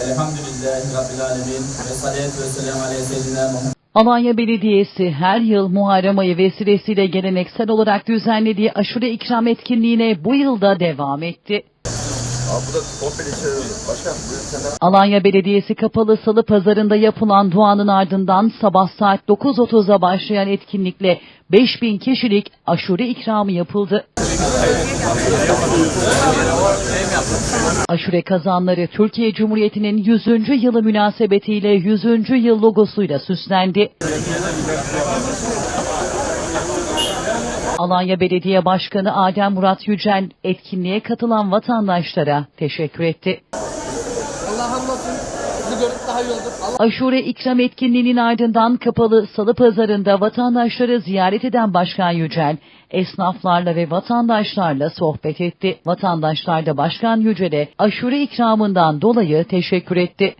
Elhamdülillahi Rabbil Alemin ve salatu ve selamu aleyhi seyyidina Muhammed. Alanya Belediyesi her yıl Muharrem ayı vesilesiyle geleneksel olarak düzenlediği aşure ikram etkinliğine bu yılda devam etti. Senden. Alanya Belediyesi kapalı salı pazarında yapılan duanın ardından sabah saat 9.30'da başlayan etkinlikle 5000 kişilik aşure ikramı yapıldı. Aşure kazanları Türkiye Cumhuriyeti'nin 100. yılı münasebetiyle 100. yıl logosuyla süslendi. Alanya Belediye Başkanı Adem Murat Yücel etkinliğe katılan vatandaşlara teşekkür etti. Allah. Sizi gördük daha iyi olduk. Allah Aşure ikram etkinliğinin ardından kapalı salı pazarında vatandaşları ziyaret eden Başkan Yücel, esnaflarla ve vatandaşlarla sohbet etti. Vatandaşlar da Başkan Yücel'e aşure ikramından dolayı teşekkür etti.